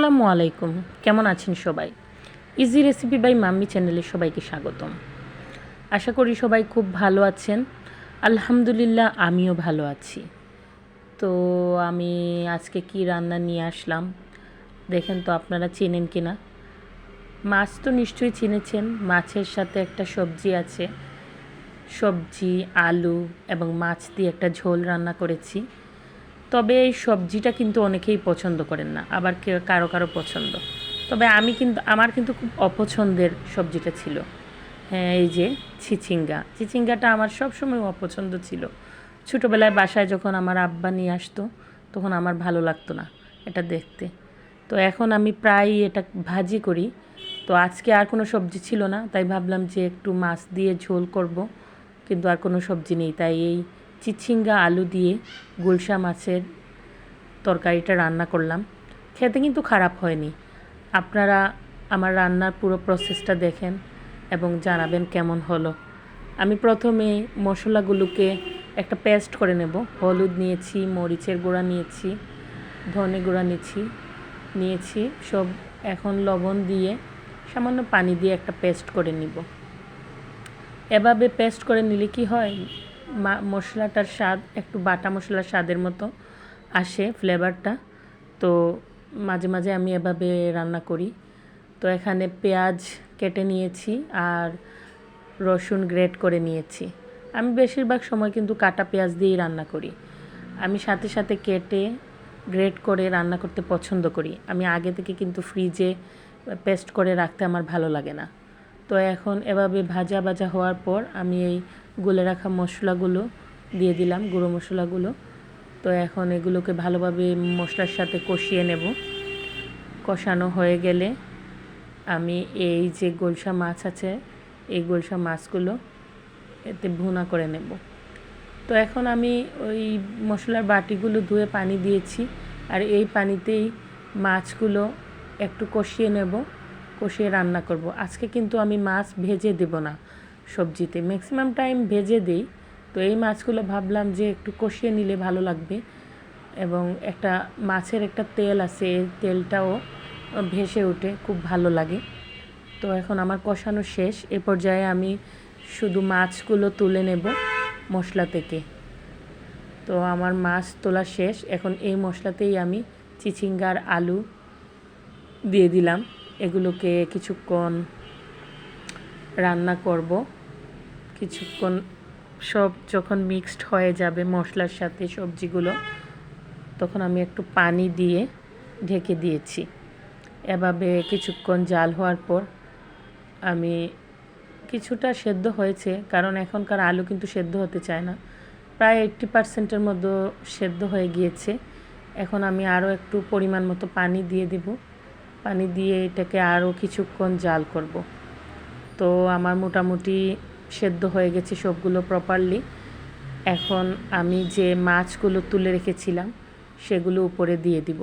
আসসালামু আলাইকুম। কেমন আছেন সবাই? ইজি রেসিপি বাই মাম্মি চ্যানেলে সবাইকে স্বাগতম। আশা করি সবাই খুব ভালো আছেন। আলহামদুলিল্লাহ, আমিও ভালো আছি। তো আমি আজকে কি রান্না নিয়ে আসলাম? দেখেন তো আপনারা চেনেন কি না মাছ তো নিশ্চয়ই চিনেছেন। মাছের সাথে একটা সবজি আছে। সবজি, আলু এবং মাছ দিয়ে একটা ঝোল রান্না করেছি। তবে এই সবজিটা কিন্তু অনেকেই পছন্দ করেন না, আবার কারও কারও পছন্দ। তবে আমি কিন্তু, আমার কিন্তু খুব অপছন্দের সবজিটা ছিল। হ্যাঁ এই যে চিচিঙ্গা চিচিঙ্গাটা আমার সবসময় অপছন্দ ছিল। ছোটোবেলায় বাসায় যখন আমার আব্বা নিয়ে আসতো, তখন আমার ভালো লাগতো না এটা দেখতে। তো এখন আমি প্রায় এটা ভাজি করি। তো আজকে আর কোনো সবজি ছিল না, তাই ভাবলাম যে একটু মাছ দিয়ে ঝোল করব, কিন্তু আর কোনো সবজি নেই। তাই এই চিচিঙ্গা আলু দিয়ে গুলশা মাছের তরকারিটা রান্না করলাম। খেতে কিন্তু খারাপ হয়নি। আপনারা আমার রান্নার পুরো প্রসেসটা দেখেন এবং জানাবেন কেমন হলো। আমি প্রথমে মশলাগুলোকে একটা পেস্ট করে নেব। হলুদ নিয়েছি, মরিচের গুঁড়া নিয়েছি, ধনে গুঁড়া নিয়েছি নিয়েছি। সব এখন লবণ দিয়ে সামান্য পানি দিয়ে একটা পেস্ট করে নিব। এভাবে পেস্ট করে নিলে কি হয়? মশলাটার স্বাদ, একটু বাটা মশলার স্বাদের মতো আসে ফ্লেভারটা তো মাঝে মাঝে আমি এভাবে রান্না করি। তো এখানে পেঁয়াজ কেটে নিয়েছি আর রসুন গ্রেট করে নিয়েছি। আমি বেশিরভাগ সময় কিন্তু কাটা পেঁয়াজ দিয়েই রান্না করি। আমি সাথে সাথে কেটে গ্রেট করে রান্না করতে পছন্দ করি। আমি আগে থেকে কিন্তু ফ্রিজে পেস্ট করে রাখতে আমার ভালো লাগে না। তো এখন এভাবে ভাজা ভাজা হওয়ার পর আমি এই গুলে রাখা মশলাগুলো দিয়ে দিলাম, গুঁড়ো মশলাগুলো। তো এখন এগুলোকে ভালোভাবে মশলার সাথে কষিয়ে নেব। কষানো হয়ে গেলে আমি এই যে গোলসা মাছ আছে, এই গোলসা মাছগুলো এতে ভুনা করে নেব। তো এখন আমি ওই মশলার বাটিগুলো ধুয়ে পানি দিয়েছি আর এই পানিতেই মাছগুলো একটু কষিয়ে নেব, কষিয়ে রান্না করব। আজকে কিন্তু আমি মাছ ভেজে দেব না। সবজিতে। ম্যাক্সিমাম টাইম ভেজে দিই। তো এই মাছগুলো ভাবলাম যে একটু কষিয়ে নিলে ভালো লাগবে। এবং একটা মাছের একটা তেল আছে, এই তেলটাও ভেসে ওঠে, খুব ভালো লাগে। তো এখন আমার কষানো শেষ। এ পর্যায়ে আমি শুধু মাছগুলো তুলে নেব মশলা থেকে। তো আমার মাছ তোলা শেষ। এখন এই মশলাতেই আমি চিচিঙ্গার আলু দিয়ে দিলাম। এগুলোকে কিছুক্ষণ রান্না করব। কিছুক্ষণ সব যখন মিক্সড হয়ে যাবে মশলার সাথে সবজিগুলো, তখন আমি একটু পানি দিয়ে ঢেকে দিয়েছি। এভাবে কিছুক্ষণ জাল হওয়ার পর আমি কিছুটা সেদ্ধ হয়েছে, কারণ এখনকার আলু কিন্তু সেদ্ধ হতে চায় না। প্রায় এইট্টি পার্সেন্টের মতো সেদ্ধ হয়ে গিয়েছে। এখন আমি আরও একটু পরিমাণ মতো পানি দিয়ে দেব। পানি দিয়ে এটাকে আরও কিছুক্ষণ জাল করব। তো আমার মোটামুটি সেদ্ধ হয়ে গেছে সবগুলো প্রপারলি এখন আমি যে মাছগুলো তুলে রেখেছিলাম, সেগুলো উপরে দিয়ে দিব।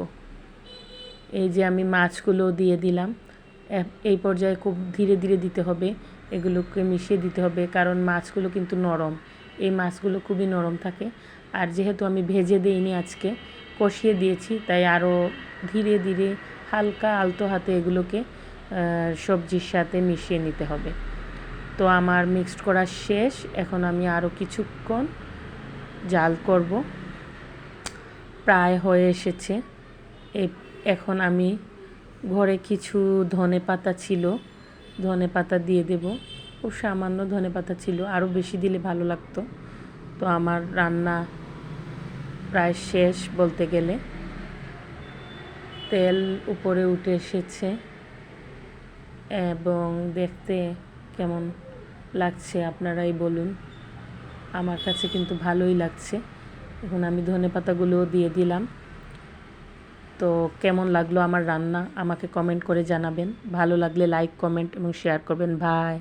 এই যে আমি মাছগুলো দিয়ে দিলাম এই পর্যায়ে খুব ধীরে ধীরে দিতে হবে, এগুলোকে মিশিয়ে দিতে হবে, কারণ মাছগুলো কিন্তু নরম। এই মাছগুলো খুবই নরম থাকে। আর যেহেতু আমি ভেজে দিইনি আজকে, কষিয়ে দিয়েছি, তাই আরও ধীরে ধীরে হালকা আলতো হাতে এগুলোকে সবজির সাথে মিশিয়ে নিতে হবে। তো আমার মিক্সড করা শেষ। এখন আমি আরও কিছুক্ষণ জাল করব। প্রায় হয়ে এসেছে। এখন আমি ঘরে কিছু ধনে পাতা ছিল, ধনে পাতা দিয়ে দেব। খুব সামান্য ধনে পাতা ছিল আরও বেশি দিলে ভালো লাগতো। তো আমার রান্না প্রায় শেষ বলতে গেলে। তেল উপরে উঠে এসেছে। এবং দেখতে কেমন লাগছে, আপনারাই বলুন। আমার কাছে কিন্তু ভালোই লাগছে। এখন আমি ধনে পাতাগুলোও দিয়ে দিলাম। তো কেমন লাগল আমার রান্না? আমাকে কমেন্ট করে জানাবেন। ভালো লাগলে লাইক কমেন্ট এবং শেয়ার করবেন। ভাই